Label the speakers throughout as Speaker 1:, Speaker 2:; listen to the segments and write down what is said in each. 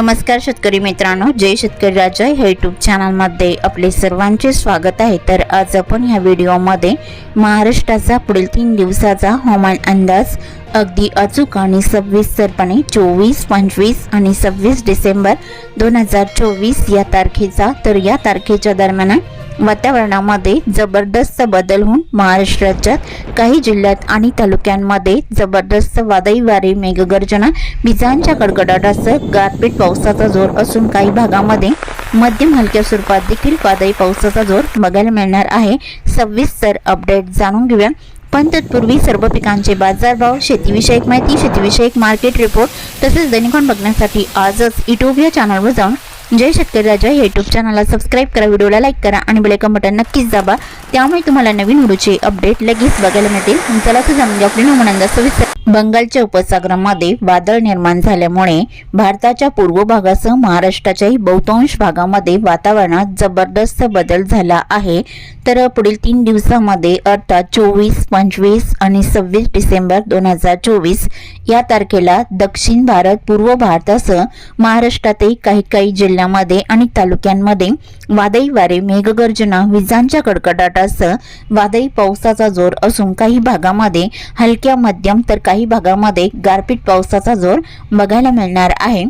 Speaker 1: नमस्कार शेतकरी मित्रांनो जय शेतकरी राजा ह्या यूट्यूब चॅनलमध्ये आपले सर्वांचे स्वागत आहे. तर आज आपण ह्या व्हिडिओमध्ये महाराष्ट्राचा पुढील तीन दिवसाचा हवामान अंदाज अगदी अचूक आणि सविस्तरपणे चोवीस पंचवीस आणि सव्वीस डिसेंबर दोन हजार चोवीस या तारखेचा तर या तारखेच्या दरम्यान वातावरणामध्ये जबरदस्त बदल होऊन महाराष्ट्र राज्यात काही जिल्ह्यात आणि तालुक्यांमध्ये जबरदस्त वादळी वारे मेघगर्जना विजांच्या कडकडाटासह गारपीट पावसाचा जोर असून काही भागामध्ये मध्यम हलक्या स्वरूपात देखील वादळी पावसाचा जोर बघायला मिळणार आहे. सविस्तर अपडेट जाणून घेऊया. पण तत्पूर्वी सर्व पिकांचे बाजारभाव शेतीविषयक माहिती शेतीविषयक मार्केट रिपोर्ट तसेच दैनिकॉन बघण्यासाठी आजच इटोबिया चॅनलवर जाऊन जय शेतकरी राजा या यूट्यूब चॅनलला सबस्क्राईब करा व्हिडिओला लाईक करा आणि बेलेकन बटन नक्कीच दाबा. त्यामुळे तुम्हाला नवीन व्हिडिओचे अपडेट लगेच बघायला मिळतील. चला तर जाणून आपली नोंद सविस्तर बंगालच्या उपसागरामध्ये वादळ निर्माण झाल्यामुळे भारताच्या पूर्व भागासह महाराष्ट्राच्याही बहुतांश भागामध्ये वातावरणात जबरदस्त बदल झाला आहे. तर पुढील तीन दिवसामध्ये अर्थात चोवीस पंचवीस आणि सव्वीस डिसेंबर दोन हजार चोवीस या तारखेला दक्षिण भारत पूर्व भारतासह महाराष्ट्रातही काही काही जिल्ह्यामध्ये आणि तालुक्यांमध्ये वादळी वारे मेघगर्जना विजांच्या कडकडाटासह वादळी पावसाचा जोर असून काही भागामध्ये हलक्या मध्यम तर काही भागामध्ये गारपीट पावसाचा जोर बघायला मिळणार आहे.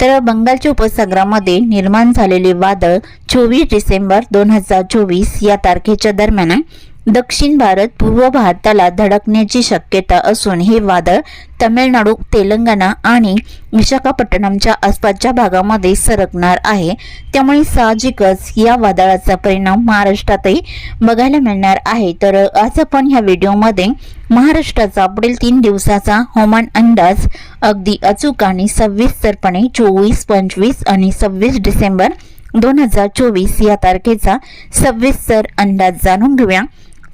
Speaker 1: तर बंगालच्या उपसागरामध्ये निर्माण झालेले वादळ चोवीस डिसेंबर दोन हजार चोवीस या तारखेच्या दरम्यान दक्षिण भारत पूर्व भारताला धडकण्याची शक्यता असून हे वादळ तमिळनाडू तेलंगणा आणि विशाखापट्टणमच्या आसपासच्या भागामध्ये सरकणार आहे. त्यामुळे साहजिकच या वादळाचा परिणाम महाराष्ट्रातही बघायला मिळणार आहे. तर आज आपण ह्या व्हिडिओमध्ये महाराष्ट्राचा पुढील तीन दिवसाचा हवामान अंदाज अगदी अचूक आणि सविस्तरपणे चोवीस पंचवीस आणि सव्वीस डिसेंबर दोन हजार चोवीस या तारखेचा सविस्तर अंदाज जाणून घेऊया.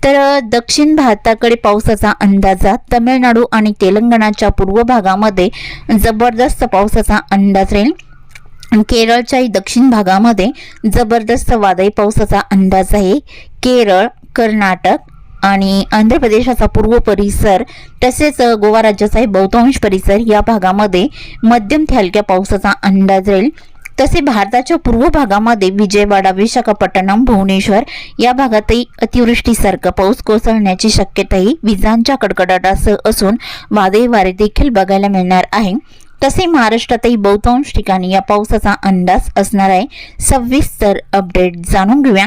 Speaker 1: तर दक्षिण भारताकडे पावसाचा अंदाजा तमिळनाडू आणि तेलंगणाच्या पूर्व भागामध्ये जबरदस्त पावसाचा अंदाज राहील. केरळच्याही दक्षिण भागामध्ये जबरदस्त वादळी पावसाचा अंदाज आहे. केरळ कर्नाटक आणि आंध्र प्रदेशाचा पूर्व परिसर तसेच गोवा राज्याचाही बहुतांश परिसर या भागामध्ये मध्यम ते हलक्या पावसाचा अंदाज राहील. तसे भारताच्या पूर्व भागामध्ये विजयवाडा विशाखापट्टणम भुवनेश्वर या भागातही अतिवृष्टीसारखा पाऊस कोसळण्याची शक्यताही विजांच्या कडकडाटासह असून वादळी वारे देखील बघायला मिळणार आहे. तसे महाराष्ट्रातही बहुतांश ठिकाणी या पावसाचा अंदाज असणार आहे. सविस्तर अपडेट जाणून घेऊया.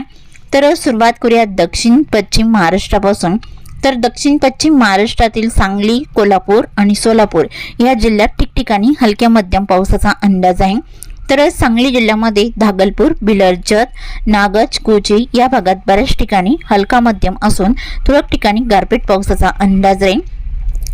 Speaker 1: तर सुरुवात करूया दक्षिण पश्चिम महाराष्ट्रापासून. तर दक्षिण पश्चिम महाराष्ट्रातील सांगली कोल्हापूर आणि सोलापूर या जिल्ह्यात ठिकठिकाणी हलक्या मध्यम पावसाचा अंदाज आहे. तर सांगली जिल्ह्यामध्ये धागलपूर बिलरजत नागज कोची या भागात बऱ्याच ठिकाणी हलका मध्यम असून तुरळक ठिकाणी गारपीट पावसाचा अंदाज राहील.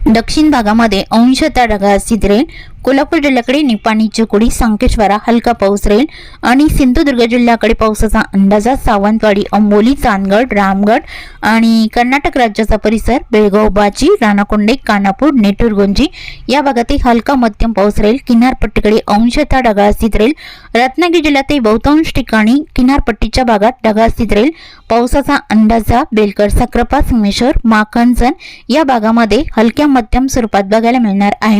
Speaker 1: दक्षिण भागामध्ये अंशतः ढगाळ स्थित राहील कोल्हापूर जिल्ह्याकडे निपाणी चिकोडी संकेश्वरा हलका पाऊस राहील आणि सिंधुदुर्ग जिल्ह्याकडे पावसाचा अंदाजा सावंतवाडी अंबोली चांदगड रामगड आणि कर्नाटक राज्याचा परिसर बेळगाव बाची राणाकोंडे कानापूर नेटूरगुंजी या भागातही हलका मध्यम पाऊस राहील. किनारपट्टीकडे अंशतः ढगाळस्थित राहील. रत्नागिरी जिल्ह्यातही बहुतांश ठिकाणी किनारपट्टीच्या भागात ढगाळस्थित राहील. पावसाचा अंदाजा बेलकर सक्रपा संगमेश्वर माखणजन या भागामध्ये हलक्या मध्यम स्वरूपात बघायला मिळणार आहे.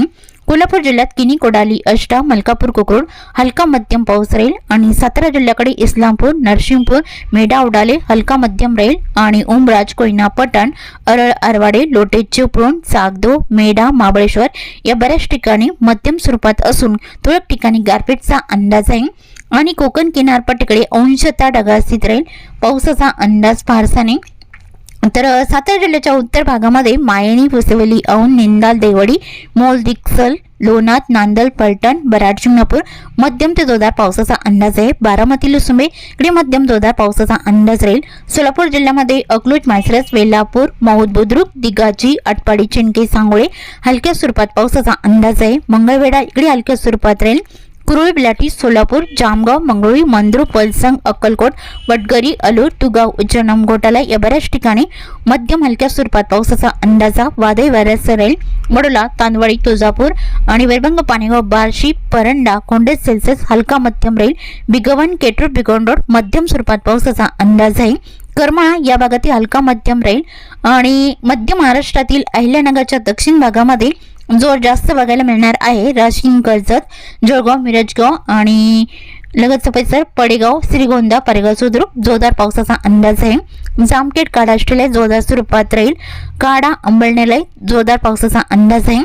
Speaker 1: कोल्हापूर जिल्ह्यात किनी कोडाली अष्टा मलकापूर कोकरूड हलका मध्यम पाऊस राहील आणि सातारा जिल्ह्याकडे इस्लामपूर नरसिंहपूर मेढा उडाले हलका मध्यम राहील आणि उमराज कोयना पटण अरळ आरवाडे लोटे चिपळूण चागदो मेढा महाबळेश्वर या बऱ्याच ठिकाणी मध्यम स्वरूपात असून तुरळक ठिकाणी गारपीटचा अंदाज आहे आणि कोकण किनारपट्टीकडे अंशतः ढगाळ स्थित राहील. पावसाचा अंदाज फारसा नाही. तर सातारा जिल्ह्याच्या उत्तर भागामध्ये मायणी पुसेवली औन निंदाल देवडी मोल दिक्सल लोणात नांदल पलटण बराड शिंगणापूर मध्यम ते जोरदार पावसाचा अंदाज आहे. बारामती लुसुंबे इकडे मध्यम जोरदार पावसाचा अंदाज राहील. सोलापूर जिल्ह्यामध्ये अकलूज मायसरस वेल्लापूर माऊद बुद्रुक दिगाजी आटपाडी चिंके सांगोळे हलक्या स्वरूपात पावसाचा अंदाज आहे. मंगळवेढा इकडे हलक्या स्वरूपात राहील. कुरुळी बिलाटी सोलापूर जामगाव मंगळुळी मंद्रू पलसंग अक्कलकोट वडगरी अलूर तुगाव उज्जैनम घोटाला या बऱ्याच ठिकाणी मध्यम हलक्या स्वरूपात पावसाचा अंदाजा वादळी वाऱ्याचा राहील. मडोला तांदवाडी तुळजापूर आणि वैरभंग पाणीगाव बार्शी परंडा कोंडे सेल्सिअस हलका मध्यम राहील. बिगवन केटूर बिगोन रोड मध्यम स्वरूपात पावसाचा अंदाज आहे. करमाळा या भागातील हलका मध्यम राहील आणि मध्य महाराष्ट्रातील अहिल्यानगरच्या दक्षिण भागामध्ये जोर जास्त बघायला मिळणार आहे. राजकीय कर्जत जळगाव मिरजगाव आणि लगत परिसर पडेगाव श्रीगोंदा परेगाव सुद्रुक जोरदार पावसाचा अंदाज आहे. जामखेड काडा ऑस्ट्रेलिया जोरदार स्वरूपात राहील. काडा अंबळनेलय जोरदार पावसाचा अंदाज आहे.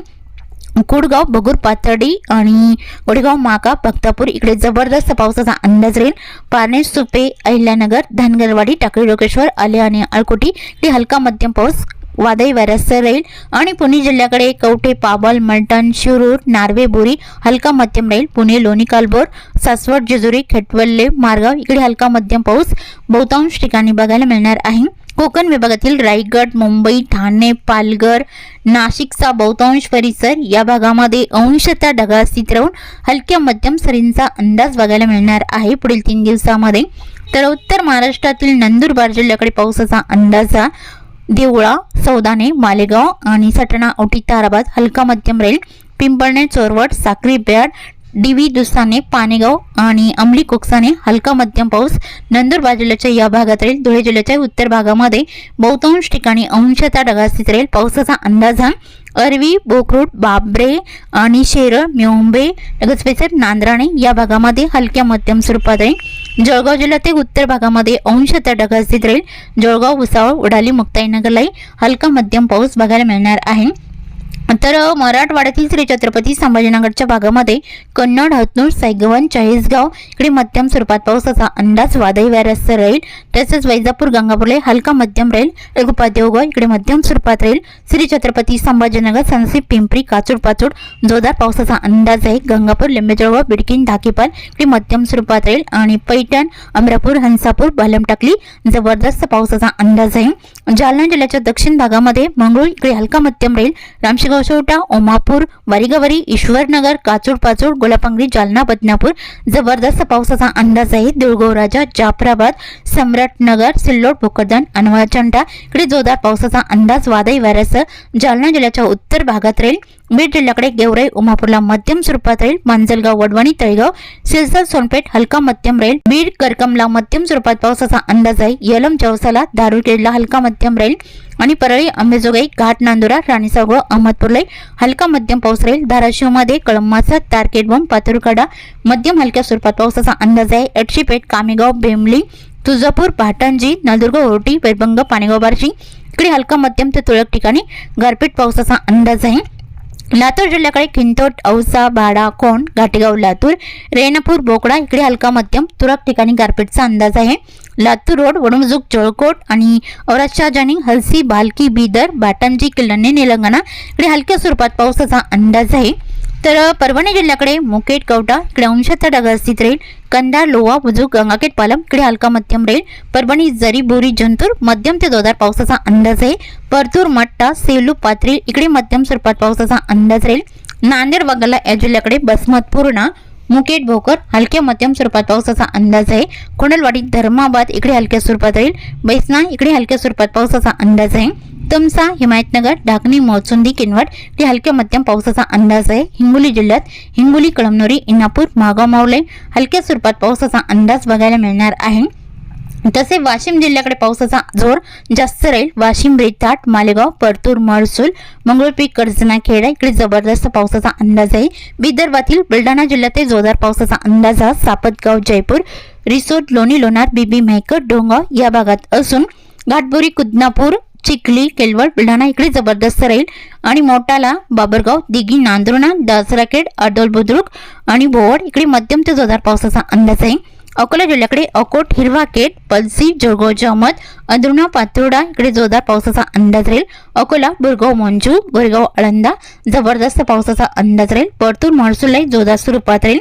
Speaker 1: कुडगाव बगूर पाथर्डी आणि वडगाव माका भक्तापूर इकडे जबरदस्त पावसाचा अंदाज राहील. पारणे सुपे अहिल्यानगर धनगरवाडी टाकळी लोकेश्वर आले आणि अळकोटी ते हलका मध्यम पाऊस वादळी वाऱ्यासह राहील आणि पुणे जिल्ह्याकडे कवठे पाबल मलटण शिरूर नार्वे बोरी हलका मध्यम राहील पुणे लोणी कालबोर सासवड जेजुरी खेटवल्ले मारगाव इकडे हलका मध्यम पाऊस बहुतांश ठिकाणी बघायला मिळणार आहे. कोकण विभागातील रायगड मुंबई ठाणे पालघर नाशिकचा बहुतांश परिसर या भागामध्ये अंशतः ढगाळ स्थित राहून हलक्या मध्यम सरींचा अंदाज बघायला मिळणार आहे. पुढील तीन दिवसामध्ये तर उत्तर महाराष्ट्रातील नंदुरबार जिल्ह्याकडे पावसाचा हा देवळा सौदाने मालेगाव आणि सटणा ओटी ताराबाद हलका मध्यम रेल पिंपळणे चोरवड साक्री बेड डिवी दुसाने पानेगाव आणि अंमली कोकसाने हलका मध्यम पाऊस नंदुरबार जिल्ह्याच्या या भागात राहील धुळे जिल्ह्याच्या उत्तर भागामध्ये बहुतांश ठिकाणी अंशतः ढगास्थित राहील पावसाचा अंदाज हा अरवी बोकरूड बाबरे आणि शेरळ म्योंबे लगेच नांद्राणे या भागामध्ये हलक्या मध्यम स्वरूपात राहील जळगाव जिल्ह्यातील उत्तर भागामध्ये अंशतः ढगाळ स्थित राहील. जळगाव भुसावळ उडाली मुक्ताईनगरलाही हलका मध्यम पाऊस बघायला मिळणार आहे. तर मराठवाड्यातील श्री छत्रपती संभाजीनगरच्या भागामध्ये कन्नड हतनूर सैगवन चाळीसगाव इकडे मध्यम स्वरूपात पावसाचा अंदाज वादळी वाऱ्यासह राहील. तसेच वैजापूर गंगापूरला हलका मध्यम राहील. रघुपा देवगाव इकडे मध्यम स्वरूपात राहील. श्री छत्रपती संभाजीनगर सनसी पिंपरी काचूड पाचूड जोरदार पावसाचा अंदाज आहे. गंगापूर लिंबेजळगाव बिडकीन धाकीपाल इकडे मध्यम स्वरूपात राहील. आणि पैठण अमरापूर हंसापूर बालमटाकली जबरदस्त पावसाचा अंदाज आहे. जालना जिल्ह्याच्या दक्षिण भागामध्ये मंगळूर इकडे हलका मध्यम राहील. रामशिगाव गौसोटा ओमापूर वारीगवरी ईश्वरनगर काचूर पाचूर गोलापांगरी जालना बदनापूर. जबरदस्त पावसाचा अंदाज आहे देऊळगावराजा जाफराबाद सम्राटनगर सिल्लोड भोकरदन अनवाचंडा इकडे जोरदार पावसाचा अंदाज वादळी वाऱ्यासह जालना जिल्ह्याच्या उत्तर भागात राहील. बीड जिल्ह्याकडे गेवराई उमापूरला मध्यम स्वरूपात राहील मांजलगाव वडवणी तळेगाव सिरसा सोनपेठ हलका मध्यम राहील. बीड करकमला मध्यम स्वरूपात पावसाचा अंदाज आहे. यलम चौसाला दारुकेडला हलका मध्यम राहील. आणि परळी अंबेजोगाई घाट नांदुरा राणीसागो अहमदपूरला हलका मध्यम पाऊस राहील. धाराशिवमध्ये कळंबाचा तारकेटबोम पातुरकडा मध्यम हलक्या स्वरूपात पावसाचा अंदाज आहे. एटशीपेठ कामेगाव बेमली तुळजापूर पाटणजी नळदुर्ग ओरटी वैभंग पाणेगाव बार्शी. इकडे हलका मध्यम ते तुळक ठिकाणी गारपीट पावसाचा अंदाज आहे. लातूर जिल्ह्याकडे खिंतोट औसा बाडा कोण घाटेगाव लातूर रेणापूर बोकडा इकडे हलका मध्यम तुरळक ठिकाणी गारपीटचा अंदाज आहे. लातूर रोड वडुमजुक जळकोट आणि औरादशाह जानी हलसी बालकी बिदर बाटमजी किल्लणे निलंगणा. इकडे हलक्या स्वरूपात पावसाचा अंदाज आहे. तर परभणी जिल्ह्याकडे मुकेट कवटा इकडे अंशतः ढगाळ राहील. कंदा लोवा बुजुक गंगाकेट पालम इकडे हलका मध्यम राहील. परभणी जरी बोरी जंतूर मध्यम ते जोरदार पावसाचा अंदाज आहे. परतूर मट्टा सेलू पात्री इकडे मध्यम स्वरूपात पावसाचा अंदाज राहील. नांदेड वगळला या जिल्ह्याकडे बसमत पूर्णा मुकेट भोकर हलक्या मध्यम स्वरूपात पावसाचा अंदाज आहे. कुंडलवाडी धर्माबाद इकडे हलक्या स्वरूपात राहील. बैसना इकडे हलक्या स्वरूपात पावसाचा अंदाज आहे. तमसा हिमायतनगर ढाकणी मोचुंदी किनवट ते हलक्या मध्यम पावसाचा अंदाज आहे. हिंगोली जिल्ह्यात हिंगोली कळमनुरी इनापूर मागाव मावळे हलक्या स्वरूपात पावसाचा अंदाज बघायला मिळणार आहे. तसे वाशिम जिल्ह्याकडे पावसाचा जोर जास्त राहील. वाशिम रेताट मालेगाव परतूर महसूल मंगळपीक कर्जना खेडा इकडे जबरदस्त पावसाचा अंदाज आहे. विदर्भातील बुलढाणा जिल्ह्यातील जोरदार पावसाचा अंदाज हा सापतगाव जयपूर रिसोड लोणी लोणार बीबी मेहकर डोंगाव या भागात असून घाटबोरी कुदनापूर चिखली केलवड बुलढाणा इकडे जबरदस्त राहील. आणि मोटाला बाबरगाव दिघी नांदुर्णा दासराखेड अर्दोल बुद्रुक आणि भोवड इकडे मध्यम ते जोरदार पावसाचा अंदाज आहे. अकोला जिल्ह्याकडे अकोट हिरवाकेट पलसी जळगाव जमत अंदरुणा पातुर्डा इकडे जोरदार पावसाचा अंदाज राहील. अकोला बुरगाव मंजू गोरेगाव आळंदा जबरदस्त पावसाचा अंदाज राहील. परतूर महसूललाही जोरदार स्वरूपात राहील.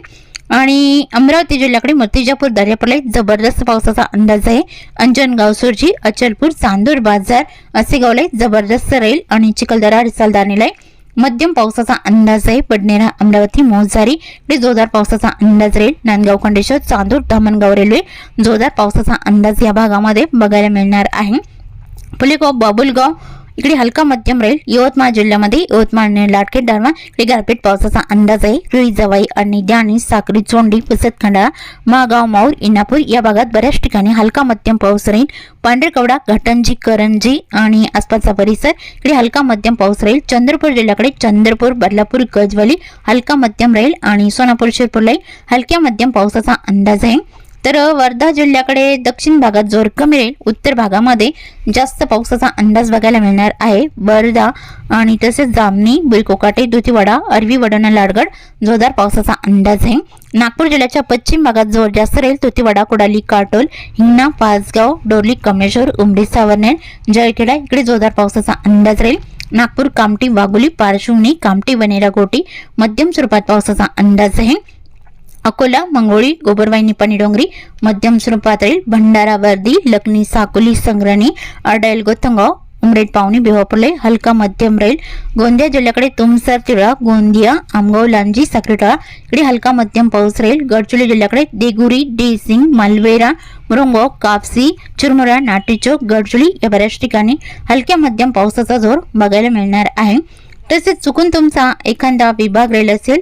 Speaker 1: आणि अमरावती जिल्ह्याकडे मूर्तिजापूर दर्यापूरला जबरदस्त पावसाचा अंदाज आहे. अंजनगाव सुरजी अचलपूर चांदूर बाजार असे गावला जबरदस्त राहील आणि चिखलदरा रिसालदानीला मध्यम पावसाचा अंदाज आहे. पडणेरा अमरावती मोजारी इकडे जोरदार पावसाचा अंदाज राहील नांदगाव खंडेश्वर चांदूर धामणगाव रेल्वे जोरदार पावसाचा अंदाज या भागामध्ये बघायला मिळणार आहे. पुलेगाव बाबुलगाव इकडे हलका मध्यम राहील यवतमाळ जिल्ह्यामध्ये यवतमाळ आणि लाटखेड दरम्यान इकडे गारपीट पावसाचा अंदाज आहे. रुई जवाई आणि ध्यानी साक्री चोंडी पुसत खंडाळा मागाव माऊर इनापूर या भागात बऱ्याच ठिकाणी हलका मध्यम पाऊस राहील. पांढरकवडा घाटंजी करंजी आणि आसपासचा परिसर इकडे हलका मध्यम पाऊस राहील. चंद्रपूर जिल्ह्याकडे चंद्रपूर बदलापूर गजवाली हलका मध्यम राहील आणि सोनापूर शिरपूरलाही हलक्या मध्यम पावसाचा अंदाज आहे. तर वर्धा जिल्ह्याकडे दक्षिण भागात जोर कमी राहील. उत्तर भागामध्ये जास्त पावसाचा अंदाज बघायला मिळणार आहे. वर्धा आणि तसेच जामणी बुरकोकाटे दुतीवाडा अरवी वडाणा लाडगड जोरदार पावसाचा अंदाज आहे. नागपूर जिल्ह्याच्या पश्चिम भागात जोर जास्त राहील. तुतीवाडा कुडाली काटोल हिंगणा पाचगाव डोरली कमेश्वर उमरी सावरनेर जळखेडा इकडे जोरदार पावसाचा अंदाज राहील. नागपूर कामटी वाघोली पारशिवनी कामटी वनेरा गोटी मध्यम स्वरूपात पावसाचा अंदाज आहे. अकोला मंगोळी गोबरवाई निपाणी डोंगरी मध्यम स्वरूपात राहील भंडारा वर्दी लखनी साकोली संग्रणी अडायल गोतंगाव उमरेड पावणी बेवापुर्ले हलका मध्यम राहील गोंदिया जिल्ह्याकडे तुमसर तिळा गोंदिया आमगाव लांजी साक्रीटाळा इकडे हलका मध्यम पाऊस राहील गडचिरोली जिल्ह्याकडे देगुरी डेसिंग मालवेरा मुरुंगो कापसी चिरमुरा नाटीचोक गडचिरोली या बऱ्याच ठिकाणी हलक्या मध्यम पावसाचा जोर बघायला मिळणार आहे. तसेच चुकून तुमचा एखादा विभाग राहील असेल